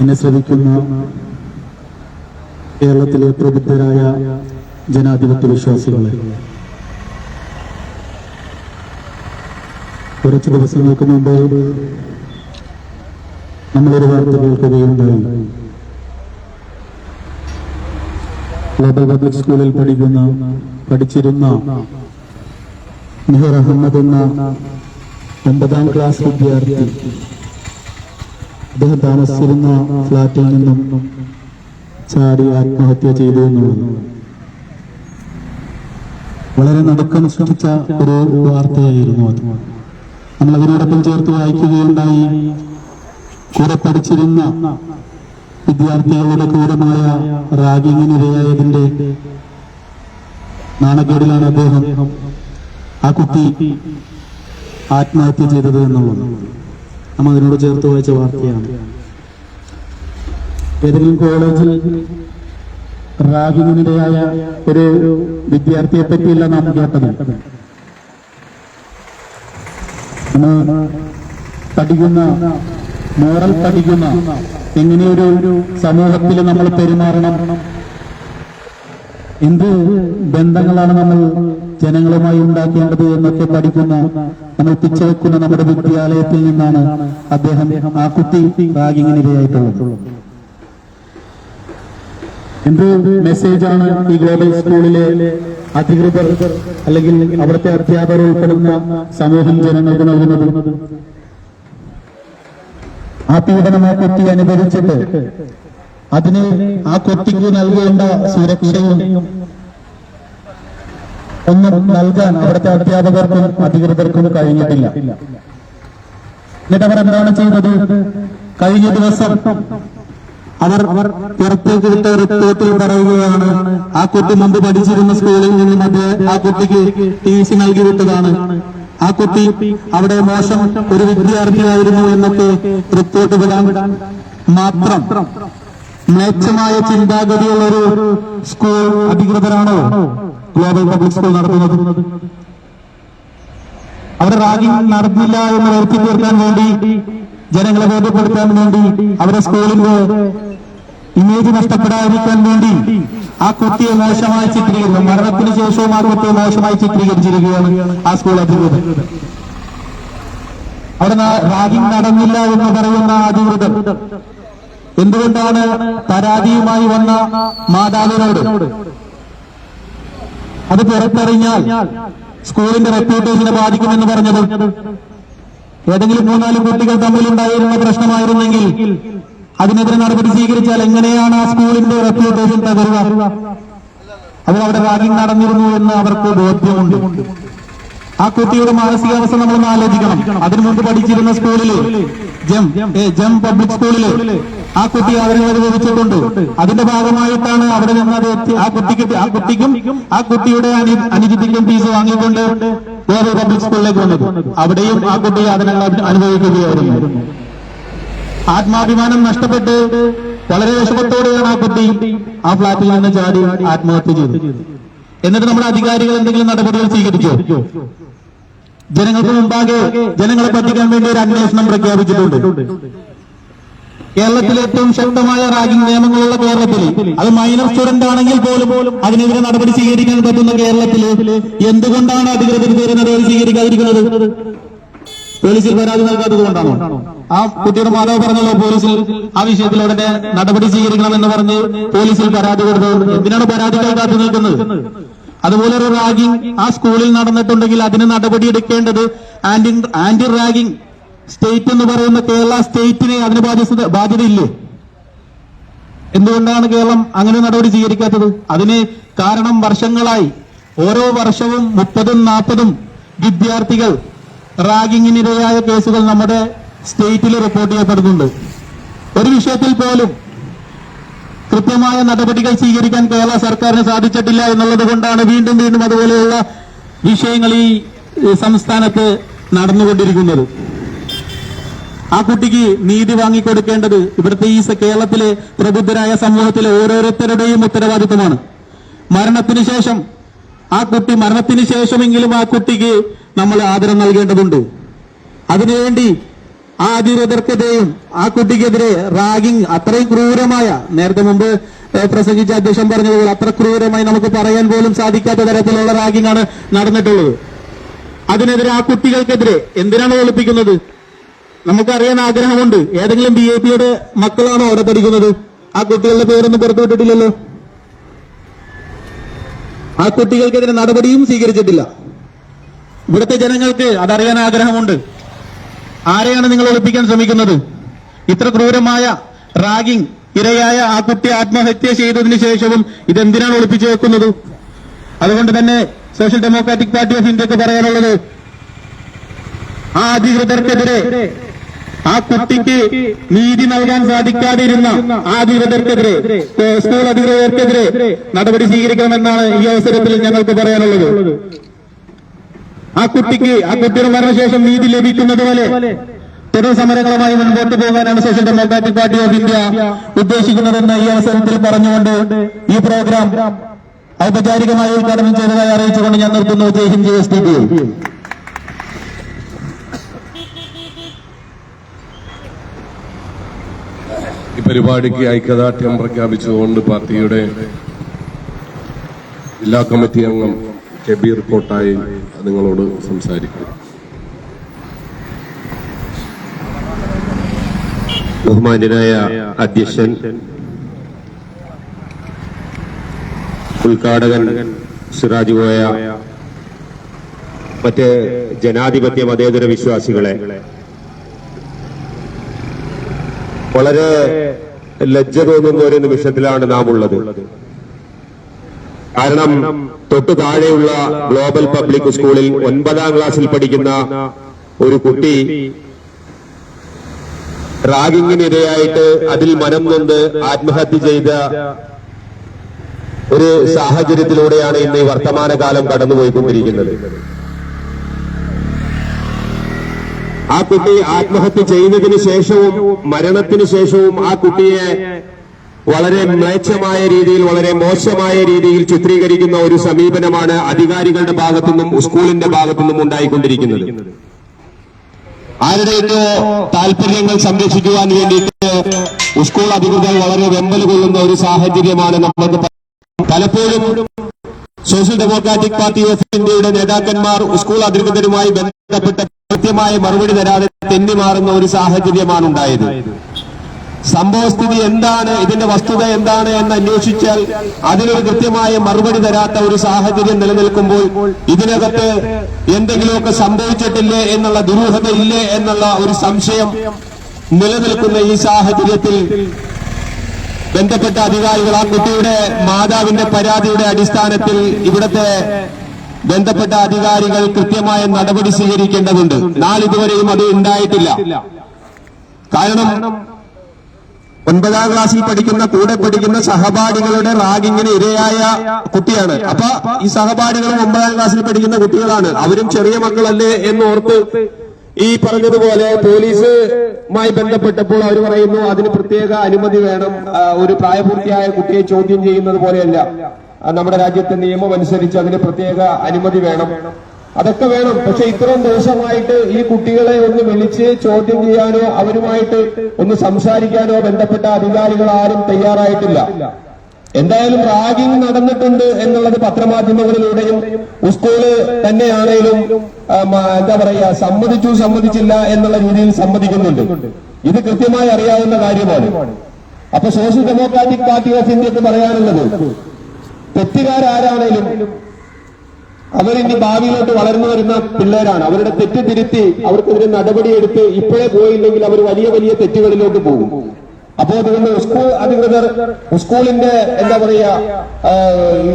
എന്നെ ശ്രവിക്കുന്ന കേരളത്തിലെ പ്രബുദ്ധരായ ജനാധിപത്യ വിശ്വാസികളെ. കുറച്ച് ദിവസങ്ങൾക്ക് മുമ്പ് നമ്മളൊരു വാർത്ത കേൾക്കുകയുണ്ടായി. ഗ്ലോബൽ പബ്ലിക് സ്കൂളിൽ പഠിക്കുന്ന പഠിച്ചിരുന്ന മെഹർ അഹമ്മദ് എന്ന ഒമ്പതാം ക്ലാസ് വിദ്യാർത്ഥി അദ്ദേഹം താമസിച്ചിരുന്ന ഫ്ളാറ്റിൽ നിന്നും ചാടി ആത്മഹത്യ ചെയ്തു എന്നുള്ളത്. വളരെ നടുക്കം സൃഷ്ടിച്ച ഒരു വാർത്തയായിരുന്നു അത്. നമ്മൾ അതിനോടൊപ്പം ചേർത്ത് വായിക്കുകയുണ്ടായി. കൂടെ പഠിച്ചിരുന്ന വിദ്യാർത്ഥികളുടെ ക്രൂരമായ റാഗിങ്ങിനിരയായതിന്റെ നാണക്കേടിലാണ് അദ്ദേഹം ആ കുട്ടി ആത്മഹത്യ ചെയ്തത് എന്നുള്ളത്. നമ്മൾ അതിനോട് ചേർത്ത് വായിച്ച വാർത്തയാണ്. ഏതെങ്കിലും കോളേജിൽ റാഗിങ്ങിനിടയായ ഒരു വിദ്യാർത്ഥിയെ പറ്റിയല്ല നാം കേട്ടത്. പഠിക്കുന്ന മോറൽ പഠിക്കുന്ന എങ്ങനെയൊരു സമൂഹത്തിൽ നമ്മൾ പെരുമാറണം? എന്ത് ബന്ധങ്ങളാണ് നമ്മൾ ജനങ്ങളുമായി ഉണ്ടാക്കേണ്ടത് എന്നൊക്കെ പഠിക്കുന്ന നമ്മൾ പിച്ചവെക്കുന്ന നമ്മുടെ വിദ്യാലയത്തിൽ നിന്നാണ് അദ്ദേഹം ആ കുട്ടി റാഗിങ്ങിനിരയായിട്ടുള്ളത്. എന്ത് മെസ്സേജാണ് ഈ ഗ്ലോബൽ സ്കൂളിലെ അധികൃതർ അല്ലെങ്കിൽ അവിടുത്തെ അധ്യാപകർ ഉൾപ്പെടുന്ന സമൂഹം ജനങ്ങൾക്ക് നൽകുന്നത്? ആ പീഡനം ആ കുട്ടി അനുഭവിച്ചിട്ട് അതിന് ആ കുട്ടിക്ക് നൽകേണ്ട സുരക്ഷയും ഒന്നും നൽകാൻ അവിടുത്തെ അധ്യാപകർക്കും അധികൃതർക്കും കഴിഞ്ഞിട്ടില്ല. എന്നിട്ട് അവർ എന്താണ് ചെയ്തത്? കഴിഞ്ഞ ദിവസം അവർ അവർ പുറത്തേക്ക് വിട്ട റിപ്പോർട്ടിൽ പറയുകയാണ് ആ കുട്ടി മുമ്പ് പഠിച്ചിരുന്ന സ്കൂളിൽ നിന്നും അത് ആ കുട്ടിക്ക് ടി സി നൽകി വിട്ടതാണ്. ആ കുട്ടി അവിടെ മോശം ഒരു വിദ്യാർത്ഥിയായിരുന്നു എന്നൊക്കെ റിപ്പോർട്ട് വിടാൻ മാത്രം മ്ലേച്ഛമായ ചിന്താഗതിയുള്ള ഒരു സ്കൂൾ അധികൃതരാണോ? ഗ്ലോബൽ പബ്ലിക് സ്കൂൾ നടത്തുന്നത്. അവിടെ റാഗിംഗ് നടന്നില്ല എന്ന് വരുത്തി തീർക്കാൻ വേണ്ടി ജനങ്ങളെ ബോധ്യപ്പെടുത്താൻ വേണ്ടി അവരെ സ്കൂളിന്റെ ഇമേജ് നഷ്ടപ്പെടാതിരിക്കാൻ വേണ്ടി ആ കുട്ടിയെ മോശമായി ചിത്രീകരിക്കുന്നു മരണത്തിന് ശേഷവും ആ കുട്ടിയെ മോശമായി ചിത്രീകരിച്ചിരിക്കുകയാണ് ആ സ്കൂൾ അധികൃതർ. അവിടെ റാഗിംഗ് നടന്നില്ല എന്ന് പറയുന്ന അധികൃതർ എന്തുകൊണ്ടാണ് പരാതിയുമായി വന്ന മാതാവിനോട്? അത് പുറത്തറിഞ്ഞാൽ സ്കൂളിന്റെ റെപ്യൂട്ടേഷനെ ബാധിക്കുമെന്ന് പറഞ്ഞത് ഏതെങ്കിലും മൂന്നാൽ കുട്ടികൾ തമ്മിലുണ്ടായിരുന്ന പ്രശ്നമായിരുന്നെങ്കിൽ അതിനെതിരെ നടപടി സ്വീകരിച്ചാൽ എങ്ങനെയാണ് ആ സ്കൂളിന്റെ റെപ്യൂട്ടേഷൻ തകരുക? അവർ അവിടെ റാഗിംഗ് നടന്നിരുന്നു എന്ന് അവർക്ക് ബോധ്യമുണ്ട്. ആ കുട്ടിയുടെ മാനസികാവസ്ഥ നമ്മളൊന്ന് ആലോചിക്കണം. അതിനു മുമ്പ് പഠിച്ചിരുന്ന സ്കൂളിൽ ജം ജം പബ്ലിക് സ്കൂളിൽ ആ കുട്ടി അവരെ അനുഭവിച്ചിട്ടുണ്ട് അതിന്റെ ഭാഗമായിട്ടാണ് അവിടെ അത് ആ കുട്ടിക്ക് ആ കുട്ടിക്കും ആ കുട്ടിയുടെ അനുജിത്തിക്കും ഫീസ് വാങ്ങിക്കൊണ്ട് വേറെ പബ്ലിക് സ്കൂളിലേക്ക് വന്നത്. അവിടെയും ആ കുട്ടി അതിനങ്ങൾ അനുഭവിക്കുകയായിരുന്നു. ആത്മാഭിമാനം നഷ്ടപ്പെട്ട് വളരെ വിഷമത്തോടെയാണ് ആ കുട്ടി ആ ഫ്ലാറ്റിൽ നിന്ന് ചാടി ആത്മഹത്യ ചെയ്തത്. എന്നിട്ട് നമ്മുടെ അധികാരികൾ എന്തെങ്കിലും നടപടികൾ സ്വീകരിച്ചോ? ജനങ്ങൾക്ക് മുമ്പാകെ ജനങ്ങളെ പറ്റിക്കാൻ വേണ്ടി ഒരു അന്വേഷണം പ്രഖ്യാപിച്ചിട്ടുണ്ട്. കേരളത്തിലെ ഏറ്റവും ശക്തമായ റാഗിംഗ് നിയമങ്ങളുള്ള കേരളത്തിൽ അത് മൈനർ സ്റ്റുഡന്റ് ആണെങ്കിൽ പോലും അതിനെതിരെ നടപടി സ്വീകരിക്കാൻ പറ്റുന്ന കേരളത്തിൽ എന്തുകൊണ്ടാണ് അധികൃതർ ഇതുവരെ നടപടി സ്വീകരിക്കാതിരിക്കുന്നത്? പോലീസിൽ പരാതി നൽകാത്തത് കൊണ്ടാണോ? ആ കുട്ടിയുടെ മാതാവ് പറഞ്ഞല്ലോ പോലീസിൽ ആ വിഷയത്തിൽ ഉടനെ നടപടി സ്വീകരിക്കണമെന്ന് പറഞ്ഞ് പോലീസിൽ പരാതി കൊടുത്തത് എന്തിനാണ് പരാതികൾ കാത്തു നിൽക്കുന്നത്? അതുപോലെ ഒരു റാഗിംഗ് ആ സ്കൂളിൽ നടന്നിട്ടുണ്ടെങ്കിൽ അതിന് നടപടി എടുക്കേണ്ടത് ആന്റി ആന്റി റാഗിംഗ് സ്റ്റേറ്റ് എന്ന് പറയുന്ന കേരള സ്റ്റേറ്റിന് അതിന് ബാധ്യത ബാധ്യതയില്ലേ? എന്തുകൊണ്ടാണ് കേരളം അങ്ങനെ നടപടി സ്വീകരിക്കാത്തത്? അതിന് കാരണം വർഷങ്ങളായി ഓരോ വർഷവും മുപ്പതും നാൽപ്പതും വിദ്യാർത്ഥികൾ റാഗിങ്ങിനിരയായ കേസുകൾ നമ്മുടെ സ്റ്റേറ്റിൽ റിപ്പോർട്ട് ചെയ്യപ്പെടുന്നുണ്ട്. ഒരു വിഷയത്തിൽ പോലും കൃത്യമായ നടപടികൾ സ്വീകരിക്കാൻ കേരള സർക്കാരിന് സാധിച്ചിട്ടില്ല എന്നുള്ളത് കൊണ്ടാണ് വീണ്ടും വീണ്ടും അതുപോലെയുള്ള വിഷയങ്ങൾ ഈ സംസ്ഥാനത്ത് നടന്നുകൊണ്ടിരിക്കുന്നത്. ആ കുട്ടിക്ക് നീതി വാങ്ങിക്കൊടുക്കേണ്ടത് ഇവിടുത്തെ ഈ കേരളത്തിലെ പ്രബുദ്ധരായ സമൂഹത്തിലെ ഓരോരുത്തരുടെയും ഉത്തരവാദിത്വമാണ്. മരണത്തിന് ശേഷം ആ കുട്ടി മരണത്തിന് ശേഷമെങ്കിലും ആ കുട്ടിക്ക് നമ്മൾ ആദരം നൽകേണ്ടതുണ്ട്. അതിനുവേണ്ടി ആ അധികൃതർക്കെതിരെയും ആ കുട്ടിക്കെതിരെ റാഗിങ് അത്രയും ക്രൂരമായ നേരത്തെ മുമ്പ് പ്രസംഗിച്ച അധ്യക്ഷൻ പറഞ്ഞതുപോലെ അത്ര ക്രൂരമായി നമുക്ക് പറയാൻ പോലും സാധിക്കാത്ത തരത്തിലുള്ള റാഗിംഗ് ആണ് നടന്നിട്ടുള്ളത്. അതിനെതിരെ ആ കുട്ടികൾക്കെതിരെ എന്തിനാണ് ഒളിപ്പിക്കുന്നത് നമുക്കറിയാൻ ആഗ്രഹമുണ്ട്. ഏതെങ്കിലും ബി എ പിയുടെ മക്കളാണോ അവിടെ പഠിക്കുന്നത്? ആ കുട്ടികളുടെ പേരൊന്നും പുറത്തുവിട്ടിട്ടില്ലല്ലോ. ആ കുട്ടികൾക്കെതിരെ നടപടിയും സ്വീകരിച്ചിട്ടില്ല. ഇവിടുത്തെ ജനങ്ങൾക്ക് അതറിയാൻ ആഗ്രഹമുണ്ട്. ആരെയാണ് നിങ്ങൾ ഒളിപ്പിക്കാൻ ശ്രമിക്കുന്നത്? ഇത്ര ക്രൂരമായ റാഗിംഗ് ഇരയായ ആ കുട്ടി ആത്മഹത്യ ചെയ്തതിന് ശേഷവും ഇതെന്തിനാണ് ഒളിപ്പിച്ചു വെക്കുന്നത്? അതുകൊണ്ട് തന്നെ സോഷ്യൽ ഡെമോക്രാറ്റിക് പാർട്ടി ഓഫ് ഇന്ത്യയ്ക്ക് പറയാനുള്ളത് ആ അധികൃതർക്കെതിരെ ആ കുട്ടിക്ക് നീതി നൽകാൻ സാധിക്കാതിരുന്ന ആ അധികൃതർക്കെതിരെ സ്കൂൾ അധികൃതർക്കെതിരെ നടപടി സ്വീകരിക്കണമെന്നാണ് ഈ അവസരത്തിൽ ഞങ്ങൾക്ക് പറയാനുള്ളത്. ആ കുട്ടിക്ക് ആ കുട്ടിയുടെ മരണശേഷം നീതി ലഭിക്കുന്നത് പോലെ തുടർ സമരങ്ങളുമായി മുൻപോട്ട് പോകാനാണ് social democratic party of India ഉദ്ദേശിക്കുന്നതെന്ന് ഈ അവസരത്തിൽ പറഞ്ഞുകൊണ്ട് ഈ പ്രോഗ്രാം ഔപചാരികമായി ഉദ്ഘാടനം ചെയ്തതായി അറിയിച്ചുകൊണ്ട് ഞാൻ നിർത്തുന്നു. ജയ് ഹിന്ദ് ജയ പരിപാടിക്ക് ഐക്യദാർഢ്യം പ്രഖ്യാപിച്ചുകൊണ്ട് പാർട്ടിയുടെ ജില്ലാ കമ്മിറ്റി അംഗം കബീർ കോട്ടായി നിങ്ങളോട് സംസാരിക്കും. ബഹുമാന്യനായ അധ്യക്ഷൻ ഉദ്ഘാടകൻ സിറാജ് കോയ മറ്റ് ജനാധിപത്യ മതേതര വിശ്വാസികളെ വളരെ ലജ്ജ തോന്നുന്ന ഒരു നിമിഷത്തിലാണ് നാം ഉള്ളത്. കാരണം തൊട്ടു താഴെയുള്ള ഗ്ലോബൽ പബ്ലിക് സ്കൂളിൽ ഒൻപതാം ക്ലാസ്സിൽ പഠിക്കുന്ന ഒരു കുട്ടി റാഗിങ്ങിനിരയായിട്ട് അതിൽ മനം നൊന്ത് ആത്മഹത്യ ചെയ്ത ഒരു സാഹചര്യത്തിലൂടെയാണ് ഇന്ന് ഈ വർത്തമാനകാലം കടന്നുപോയിക്കൊണ്ടിരിക്കുന്നത്. ആ കുട്ടി ആത്മഹത്യ ചെയ്തതിന് ശേഷവും മരണത്തിന് ശേഷവും ആ കുട്ടിയെ വളരെ മ്ലേച്ഛമായ രീതിയിൽ വളരെ മോശമായ രീതിയിൽ ചിത്രീകരിക്കുന്ന ഒരു സമീപനമാണ് അധികാരികളുടെ ഭാഗത്തുനിന്നും സ്കൂളിന്റെ ഭാഗത്തുനിന്നും ഉണ്ടായിക്കൊണ്ടിരിക്കുന്നത്. ആരുടെയൊക്കെ താല്പര്യങ്ങൾ സംരക്ഷിക്കുവാൻ വേണ്ടിയിട്ട് സ്കൂൾ അധികൃതർ വളരെ വെമ്പൽ കൊള്ളുന്ന ഒരു സാഹചര്യമാണ് നമുക്ക് പലപ്പോഴും സോഷ്യൽ ഡെമോക്രാറ്റിക് പാർട്ടി ഓഫ് ഇന്ത്യയുടെ നേതാക്കന്മാർ സ്കൂൾ അധികൃതരുമായി ബന്ധപ്പെട്ട കൃത്യമായ മറുപടി തരാതെ തെന്നിമാറുന്ന ഒരു സാഹചര്യമാണ് ഉണ്ടായത്. സംഭവസ്ഥിതി എന്താണ്? ഇതിന്റെ വസ്തുത എന്താണ് എന്ന് അന്വേഷിച്ചാൽ അതിനൊരു കൃത്യമായ മറുപടി തരാത്ത ഒരു സാഹചര്യം നിലനിൽക്കുമ്പോൾ ഇതിനകത്ത് എന്തെങ്കിലുമൊക്കെ സംഭവിച്ചിട്ടില്ലേ എന്നുള്ള ദുരൂഹത ഇല്ലേ എന്നുള്ള ഒരു സംശയം നിലനിൽക്കുന്ന ഈ സാഹചര്യത്തിൽ ബന്ധപ്പെട്ട അധികാരികൾ ആ കുട്ടിയുടെ മാതാവിന്റെ പരാതിയുടെ അടിസ്ഥാനത്തിൽ ഇവിടുത്തെ ബന്ധപ്പെട്ട അധികാരികൾ കൃത്യമായ നടപടി സ്വീകരിക്കേണ്ടതുണ്ട്. നാളിതുവരെയും അത് ഉണ്ടായിട്ടില്ല. കാരണം ഒൻപതാം ക്ലാസ്സിൽ പഠിക്കുന്ന കൂടെ പഠിക്കുന്ന സഹപാഠികളുടെ റാഗിങ്ങിന് ഇരയായ കുട്ടിയാണ്. അപ്പൊ ഈ സഹപാഠികളും ഒമ്പതാം ക്ലാസ്സിൽ പഠിക്കുന്ന കുട്ടികളാണ്. അവരും ചെറിയ മക്കളല്ലേ എന്ന് ഓർത്ത് ഈ പറഞ്ഞതുപോലെ പോലീസുമായി ബന്ധപ്പെട്ടപ്പോൾ അവർ പറയുന്നു അതിന് പ്രത്യേക അനുമതി വേണം. ഒരു പ്രായപൂർത്തിയായ കുട്ടിയെ ചോദ്യം ചെയ്യുന്നത് പോലെയല്ല. നമ്മുടെ രാജ്യത്തെ നിയമം അനുസരിച്ച് അതിന് പ്രത്യേക അനുമതി വേണം. അതൊക്കെ വേണം. പക്ഷെ ഇത്രയും ദിവസമായിട്ട് ഈ കുട്ടികളെ ഒന്ന് വിളിച്ച് ചോദ്യം ചെയ്യാനോ അവരുമായിട്ട് ഒന്ന് സംസാരിക്കാനോ ബന്ധപ്പെട്ട അധികാരികൾ ആരും തയ്യാറായിട്ടില്ല. എന്തായാലും റാഗിംഗ് നടന്നിട്ടുണ്ട് എന്നുള്ളത് പത്രമാധ്യമങ്ങളിലൂടെയും സ്കൂൾ തന്നെയാണേലും ആ, എന്താ പറയാ സമ്മതിച്ചു സമ്മതിച്ചില്ല എന്നുള്ള രീതിയിൽ സമ്മതിക്കുന്നുണ്ട്. ഇത് കൃത്യമായി അറിയാവുന്ന കാര്യമാണ്. അപ്പൊ സോഷ്യൽ ഡെമോക്രാറ്റിക് പാർട്ടി ഓഫ് ഇന്ത്യയ്ക്ക് പറയാനുള്ളത് തെറ്റുകാരാരാണേലും അവരിനി ഭാവിയിലോട്ട് വളർന്നു വരുന്ന പിള്ളേരാണ്. അവരുടെ തെറ്റ് തിരുത്തി അവർക്കെതിരെ നടപടിയെടുത്ത് ഇപ്പോഴേ പോയില്ലെങ്കിൽ അവർ വലിയ വലിയ തെറ്റുകളിലോട്ട് പോകും. അപ്പോ അതുകൊണ്ട് സ്കൂൾ അധികൃതർ സ്കൂളിന്റെ എന്താ പറയാ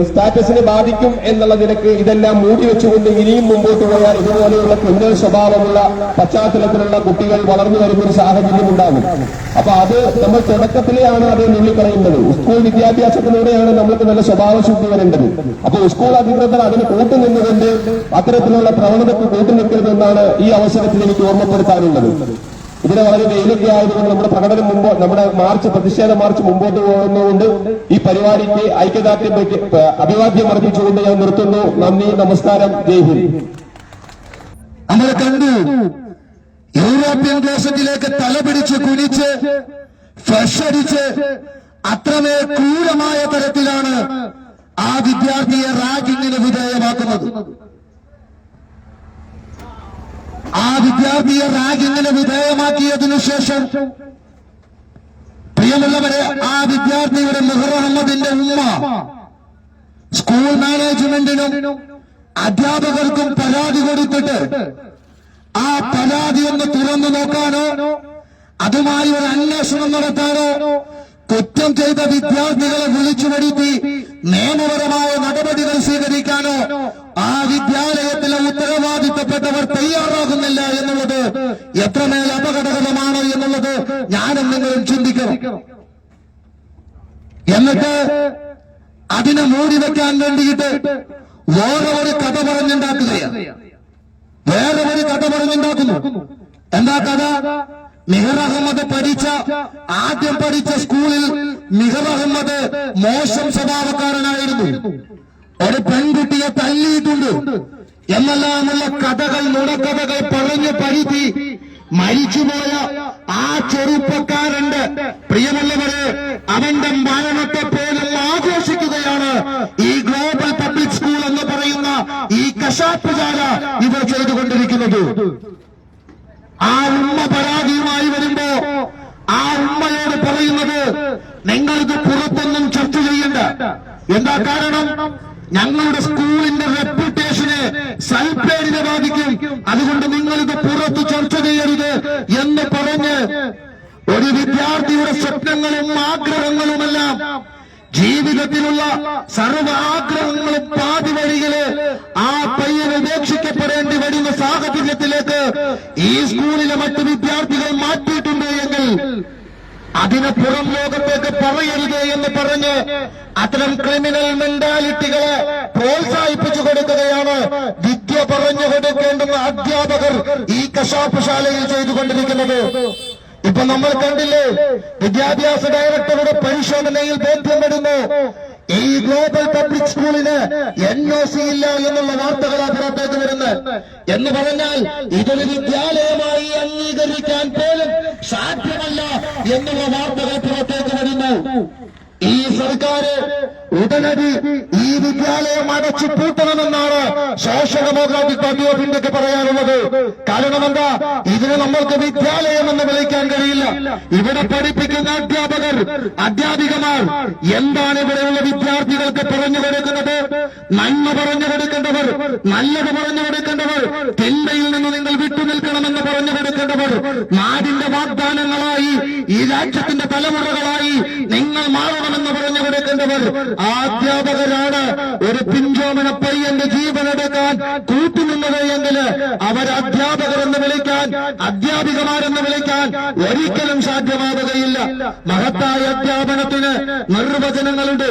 സ്റ്റാറ്റസിനെ ബാധിക്കും എന്നുള്ള നിലയ്ക്ക് ഇതെല്ലാം മൂടി വെച്ചുകൊണ്ട് ഇനിയും മുമ്പോട്ട് പോയാൽ ഇതുപോലെയുള്ള ക്രിമിനൽ സ്വഭാവമുള്ള പശ്ചാത്തലത്തിലുള്ള കുട്ടികൾ വളർന്നു വരുന്ന ഒരു സാഹചര്യം ഉണ്ടാകും. അപ്പൊ അത് നമ്മൾ തുടക്കത്തിലെയാണ് അത് നുള്ളിക്കളയുന്നത്. സ്കൂൾ വിദ്യാഭ്യാസത്തിലൂടെയാണ് നമ്മൾക്ക് നല്ല സ്വഭാവ ശുദ്ധി വരേണ്ടത്. അപ്പൊ സ്കൂൾ അധികൃതർ അതിന് കൂട്ടുനിന്നുകൊണ്ട് അത്തരത്തിലുള്ള പ്രവണതയ്ക്ക് കൂട്ടുനിൽക്കരുതെന്നാണ് ഈ അവസരത്തിൽ എനിക്ക് ഓർമ്മപ്പെടുത്താനുള്ളത്. ഇതിനെ വളരെ വെയിലൊക്കെ ആയതുകൊണ്ട് നമ്മുടെ പ്രകടനം മുമ്പ് നമ്മുടെ മാർച്ച് പ്രതിഷേധ മാർച്ച് മുമ്പോട്ട് പോകുന്നതുകൊണ്ട് ഈ പരിപാടിക്ക് ഐക്യദാർഢ്യം അഭിവാദ്യം അർപ്പിച്ചുകൊണ്ട് ഞാൻ നിർത്തുന്നു. നന്ദി നമസ്കാരം. ജയ് ഹിന്ദ്. അങ്ങനെ കണ്ടു. യൂറോപ്യൻ ക്ലോസറ്റിലേക്ക് തലപിടിച്ച് കുനിച്ച് ഫ്ലഷ് അടിച്ച് അത്രമേൽ ക്രൂരമായ തരത്തിലാണ് ആ വിദ്യാർത്ഥിയെ റാഗിങ്ങിന് വിധേയമാക്കുന്നത്. ആ വിദ്യാർത്ഥിയെ റാഗിങ്ങിന് വിധേയമാക്കിയതിനു ശേഷം പ്രിയമുള്ളവരെ ആ വിദ്യാർത്ഥിയുടെ മെഹർ അഹമ്മദിന്റെ ഉമ്മ സ്കൂൾ മാനേജ്മെന്റിനും അധ്യാപകർക്കും പരാതി കൊടുത്തിട്ട് ആ പരാതി ഒന്ന് തുറന്നു നോക്കാനോ അതുമായി ഒരു അന്വേഷണം നടത്താനോ കുറ്റം ചെയ്ത വിദ്യാർത്ഥികളെ വിളിച്ചു വരുത്തി നിയമപരമായ നടപടികൾ സ്വീകരിക്കാനോ ആ വിദ്യാലയത്തിലെ ഉത്തരവാദിത്തപ്പെട്ടവർ തയ്യാറാകുന്നില്ല എന്നുള്ളത് എത്രമേൽ അപകടകരമാണ് എന്നുള്ളത് ഞാനും നിങ്ങളും ചിന്തിക്കണം. എന്നിട്ട് അതിനെ മൂടി വെക്കാൻ വേണ്ടിയിട്ട് വേറെ ഒരു കഥ പറഞ്ഞുണ്ടാക്കുകയാണ്. വേറെ ഒരു കഥ പറഞ്ഞുണ്ടാക്കുന്നു. എന്താ കഥ? മിഹർ അഹമ്മദ് പഠിച്ച ആദ്യം പഠിച്ച സ്കൂളിൽ മിഹർ അഹമ്മദ് മോശം സ്വഭാവക്കാരനായിരുന്നു. ഒരു പെൺകുട്ടിയെ തല്ലിയിട്ടുണ്ട്. എന്നെല്ലാമുള്ള കഥകൾ നുണക്കഥകൾ പറഞ്ഞു പരുത്തി മരിച്ചുപോയ ആ ചെറുപ്പക്കാരന്റെ പ്രിയമുള്ളവരെ അവന്റെ മരണത്തെ പോലും ആഘോഷിക്കുകയാണ് ഈ ഗ്ലോബൽ പബ്ലിക് സ്കൂൾ എന്ന് പറയുന്ന ഈ കശാപ്പുചാല ഇവർ ചെയ്തുകൊണ്ടിരിക്കുന്നത് ആ ഉമ്മ പരാതിയുമായി വരുമ്പോ ആ ഉമ്മയോട് പറയുന്നത് നിങ്ങൾക്ക് പുറത്തൊന്നും ചർച്ച ചെയ്യണ്ട എന്താ കാരണം ഞങ്ങളുടെ സ്കൂളിന്റെ റെപ്യൂട്ടേഷന് സൽപ്പേരിനെ ബാധിക്കും അതുകൊണ്ട് നിങ്ങളിത് പുറത്ത് ചർച്ച ചെയ്യരുത് എന്ന് പറഞ്ഞ് ഒരു സ്വപ്നങ്ങളും ആഗ്രഹങ്ങളുമെല്ലാം ജീവിതത്തിലുള്ള സർവ ആഗ്രഹങ്ങളും പാതി വഴികൾ ആ പയ്യൻ ഉപേക്ഷിക്കപ്പെടേണ്ടി വരുന്ന സാഹചര്യത്തിലേക്ക് ഈ സ്കൂളിലെ മറ്റ് വിദ്യാർത്ഥികൾ മാറ്റിയിട്ടുണ്ട് എങ്കിൽ അതിനെ പുറം ലോകത്തേക്ക് പറയരുത് എന്ന് പറഞ്ഞ് അത്തരം ക്രിമിനൽ മെന്റാലിറ്റികളെ പ്രോത്സാഹിപ്പിച്ചു കൊടുക്കുകയാണ് വിദ്യ പറഞ്ഞു കൊടുക്കേണ്ടുന്ന അധ്യാപകർ ഈ കശാപ്പശാലയിൽ ചെയ്തുകൊണ്ടിരിക്കുന്നത്. ഇപ്പൊ നമ്മൾ കണ്ടില്ലേ വിദ്യാഭ്യാസ ഡയറക്ടറുടെ പരിശോധനയിൽ ബോധ്യം വരുന്നു ഈ ഗ്ലോബൽ പബ്ലിക് സ്കൂളിന് എൻ ഒ സി ഇല്ല എന്നുള്ള വാർത്തകളാണ് പുറത്തേക്ക് വരുന്നത്. എന്ന് പറഞ്ഞാൽ ഇതൊരു വിദ്യാലയമായി അംഗീകരിക്കാൻ പോലും സാധ്യമല്ല എന്നുള്ള വാർത്തകൾ പുറത്തേക്ക് വരുന്നു. ഈ സർക്കാർ ഉടനടി ഈ വിദ്യാലയം അടച്ചു പൂട്ടണമെന്നാണ് സോഷ്യൽ ഡെമോക്രാറ്റിക് പാർട്ടി ഓഫ് ഇന്ത്യയ്ക്ക് പറയാനുള്ളത്. കാരണം എന്താ? ഇതിനെ നമ്മൾക്ക് വിദ്യാലയം എന്ന് വിളിക്കാൻ കഴിയില്ല. ഇവിടെ പഠിപ്പിക്കുന്ന അധ്യാപകർ അധ്യാപികമാർ എന്താണ് ഇവിടെയുള്ള വിദ്യാർത്ഥികൾക്ക് പറഞ്ഞു കൊടുക്കുന്നത്? നന്മ പറഞ്ഞു കൊടുക്കേണ്ടവർ നല്ലത് പറഞ്ഞു കൊടുക്കേണ്ടവർ തിന്മയിൽ നിന്ന് നിങ്ങൾ വിട്ടുനിൽക്കണമെന്ന് പറഞ്ഞു കൊടുക്കേണ്ടവർ നാടിന്റെ വാഗ്ദാനങ്ങളായി ഈ രാജ്യത്തിന്റെ തലമുറകളായി ആ അധ്യാപകരാണ് ഒരു പിഞ്ചോമന പയ്യന്റെ ജീവനെടുക്കാൻ കൂട്ടുനിന്നത് എങ്കിൽ എന്ന് വിളിക്കാൻ അധ്യാപികമാരെന്ന് വിളിക്കാൻ ഒരിക്കലും സാധ്യമാവുകയില്ല. മഹത്തായ അധ്യാപനത്തിന് നിർവചനങ്ങളുണ്ട്.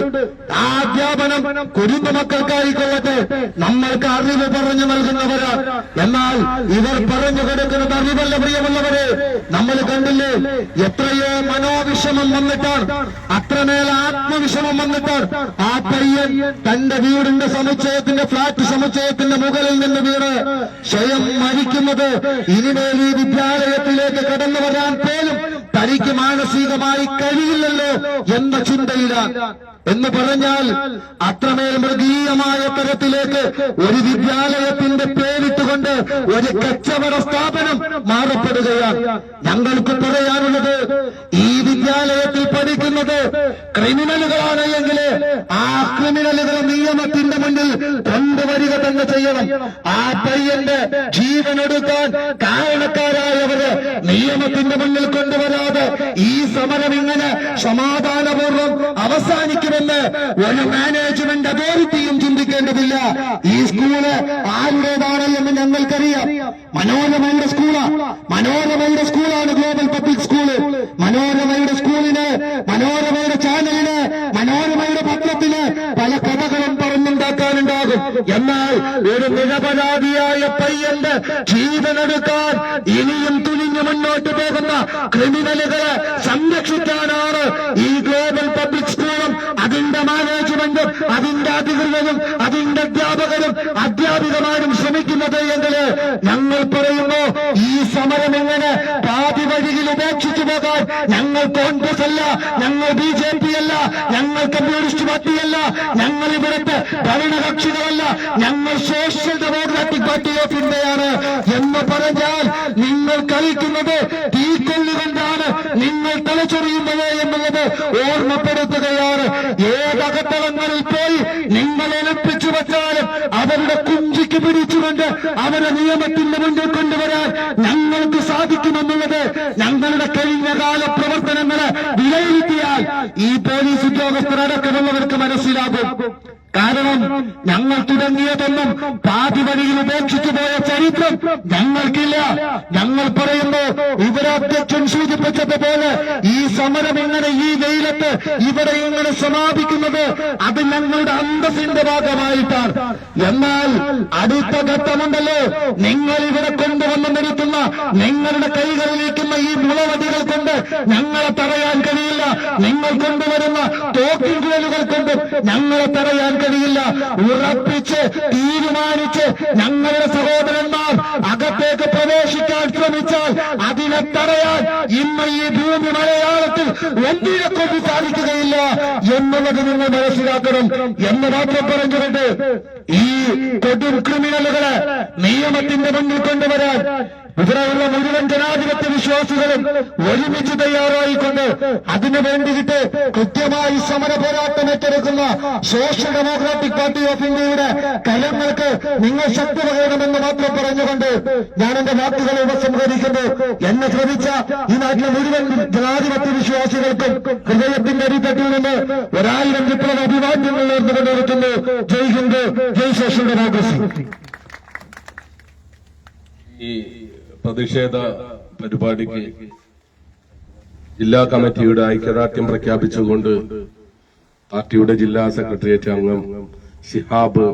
ആ അധ്യാപനം കുടുംബ മക്കൾക്കായിക്കൊള്ളട്ടെ. നമ്മൾക്ക് അറിവ് പറഞ്ഞു നൽകുന്നവരാ. എന്നാൽ ഇവർ പറഞ്ഞു കൊടുക്കുന്നത് അറിവല്ല പ്രിയമുള്ളവരെ. നമ്മൾ കണ്ടില്ലേ? എത്രയോ മനോവിഷമം വന്നിട്ടാണ്. അത്രമേൽ ആത്മവിഷമം വന്നിട്ടാണ്. ആ പയ്യൻ തന്റെ വീടിന്റെ സമുച്ചയത്തിന്റെ ഫ്ലാറ്റ് സമുച്ചയത്തിന്റെ മുകളിൽ നിന്ന് വീട് സ്വയം മരിക്കുന്നത്. ഇനിമേൽ ഈ വിദ്യാലയത്തിലേക്ക് കടന്നു വരാൻ പോലും തനിക്ക് മാനസികമായി കഴിയില്ലല്ലോ എന്ന ചിന്തയിലാണ്. എന്ന് പറഞ്ഞാൽ അത്രമേൽ മൃഗീയമായ തരത്തിലേക്ക് ഒരു വിദ്യാലയത്തിന്റെ ഒരു കച്ചവട സ്ഥാപനം മാറപ്പെടുകയാണ്. ഞങ്ങൾക്ക് പറയാനുള്ളത് ഈ വിദ്യാലയത്തിൽ പഠിക്കുന്നത് ക്രിമിനലുകളാണ് എങ്കിൽ ആ ക്രിമിനലുകളെ നിയമത്തിന്റെ മുന്നിൽ കൊണ്ടുവരിക തന്നെ ചെയ്യണം. ആ പയ്യന്റെ ജീവനെടുക്കാൻ കാരണക്കാരായവര് നിയമത്തിന്റെ മുന്നിൽ കൊണ്ടുവരാതെ ഈ സമരം ഇങ്ങനെ സമാധാനപൂർവം അവസാനിക്കുമെന്ന് ഒരു മാനേജ്മെന്റ് അതോറിറ്റിയും ചിന്തിക്കേണ്ടതില്ല. ഈ സ്കൂൾ ആരുടേതാണ് എന്ന് ഞങ്ങൾക്കറിയാം. മനോരമയുടെ സ്കൂളാ മനോരമയുടെ സ്കൂളാണ് ഗ്ലോബൽ പബ്ലിക് സ്കൂൾ മനോരമയുടെ സ്കൂളിന് മനോരമയുടെ എന്നാൽ ഒരു നിരപരാധിയായ പയ്യന്റെ ജീവനെടുക്കാൻ ഇനിയും തുനിഞ്ഞു മുന്നോട്ട് പോകുന്ന ക്രിമിനലുകളെ സംരക്ഷിക്കാനാണ് ഈ ഗ്ലോബൽ പബ്ലിക് സ്കൂളും അതിന്റെ മാനേജ്മെന്റും അതിന്റെ അധികൃതരും അതിന്റെ അധ്യാപകരും അധ്യാപികമാരും ശ്രമിക്കുന്നത് എങ്കിൽ ഞങ്ങൾ പറയുന്നു ഈ സമരം എങ്ങനെ ഞങ്ങൾ കോൺഗ്രസ് അല്ല ഞങ്ങൾ ബി ജെ പി അല്ല ഞങ്ങൾ കമ്മ്യൂണിസ്റ്റ് പാർട്ടിയല്ല ഞങ്ങൾ ഇവിടുത്തെ ഭരണകക്ഷികളല്ല ഞങ്ങൾ സോഷ്യൽ ഡെമോക്രാറ്റിക് പാർട്ടി ഓഫ് ഇന്ത്യയാണ് എന്ന് പറഞ്ഞാൽ നിങ്ങൾ കളിക്കുന്നത് തീക്കൊള്ളുകൊണ്ടാണ് നിങ്ങൾ തലച്ചൊറിയുന്നത് എന്നുള്ളത് ഓർമ്മപ്പെടുത്തുകയാണ്. ഏതകത്തളങ്ങളിൽ പോയി നിങ്ങൾ ഒളിപ്പിച്ചു വെച്ചാലും അവരുടെ കുഞ്ചിക്ക് പിടിച്ചുകൊണ്ട് അവരെ നിയമത്തിന്റെ മുന്നിൽ കൊണ്ടുവരാൻ ഞങ്ങൾക്ക് സാധിക്കുമെന്നുള്ളത് ഞങ്ങളുടെ കഴിഞ്ഞ കാല പ്രവർത്തനങ്ങളെ വിലയിരുത്തിയാൽ ഈ പോലീസ് ഉദ്യോഗസ്ഥരടക്കമുള്ളവർക്ക് മനസ്സിലാകും. കാരണം ഞങ്ങൾ തുടങ്ങിയതൊന്നും പാതി വഴിയിൽ ഉപേക്ഷിച്ചു പോയ ചരിത്രം ഞങ്ങൾക്കില്ല. ഞങ്ങൾ പറയുന്നു ഇവരധ്യക്ഷൻ സൂചിപ്പിച്ചതുപോലെ ഈ സമരം ഇങ്ങനെ ഈ വെയിലത്ത് ഇവിടെ ഇങ്ങനെ സമാപിക്കുന്നത് അത് ഞങ്ങളുടെ അന്തസ്സിന്റെ ഭാഗമായിട്ടാണ്. എന്നാൽ അടുത്ത ഘട്ടമുണ്ടല്ലോ. നിങ്ങൾ ഇവിടെ കൊണ്ടുവന്ന് നിൽക്കുന്ന നിങ്ങളുടെ കൈകളിലേക്കുന്ന ഈ മുളവടികൾ കൊണ്ട് ഞങ്ങളെ തടയാൻ കഴിയില്ല. നിങ്ങൾ കൊണ്ടുവരുന്ന തോക്കിൻകുഴലുകൾ കൊണ്ട് ഞങ്ങളെ തടയാൻ കഴിയില്ല. ഉറപ്പിച്ച് തീരുമാനിച്ച് ഞങ്ങളുടെ സഹോദരന്മാർ അകത്തേക്ക് പ്രവേശിക്കാൻ ശ്രമിച്ചാൽ അതിനെ തടയാൻ ഇന്ന് ഈ ഭൂമി മലയാളത്തിൽ ഒന്നിനെ കൊണ്ട് സാധിക്കുകയില്ല എന്നുള്ളത് നിങ്ങൾ മനസ്സിലാക്കണം. എന്ന് മാത്രം പറഞ്ഞുകൊണ്ട് ഈ കൊടും ക്രിമിനലുകളെ നിയമത്തിന്റെ മുന്നിൽ കൊണ്ടുവരാൻ ഇവിടെയുള്ള മുഴുവൻ ജനാധിപത്യ വിശ്വാസികളും ഒരുമിച്ച് തയ്യാറായിക്കൊണ്ട് അതിനു വേണ്ടിയിട്ട് കൃത്യമായി സമര പോരാട്ടം ഏറ്റെടുക്കുന്ന സോഷ്യൽ ഡെമോക്രാറ്റിക് പാർട്ടി ഓഫ് ഇന്ത്യയുടെ കലങ്ങൾക്ക് നിങ്ങൾ ശക്തി പകരണമെന്ന് മാത്രം പറഞ്ഞുകൊണ്ട് ഞാൻ എന്റെ വാക്കുകളെ ഉപസംഹരിക്കുന്നു. എന്നെ ശ്രമിച്ച ഈ നാട്ടിലെ മുഴുവൻ ജനാധിപത്യ വിശ്വാസികൾക്കും ഹൃദയത്തിന്റെ അടിത്തട്ടിൽ നിന്ന് ഒരായിരം വിപ്ലവ അഭിവാദ്യങ്ങൾ നേർന്നുകൊണ്ടിരിക്കുന്നു. ജയ് ഹിന്ദ് ജയ് സോഷ്യൽ ഡെമോക്രസി ഈ പ്രതിഷേധ പരിപാടിക്ക് ജില്ലാ കമ്മിറ്റിയുടെ ഐക്യദാർഢ്യം പ്രഖ്യാപിച്ചുകൊണ്ട് പാർട്ടിയുടെ ജില്ലാ സെക്രട്ടേറിയറ്റ് അംഗം ശിഹാബ്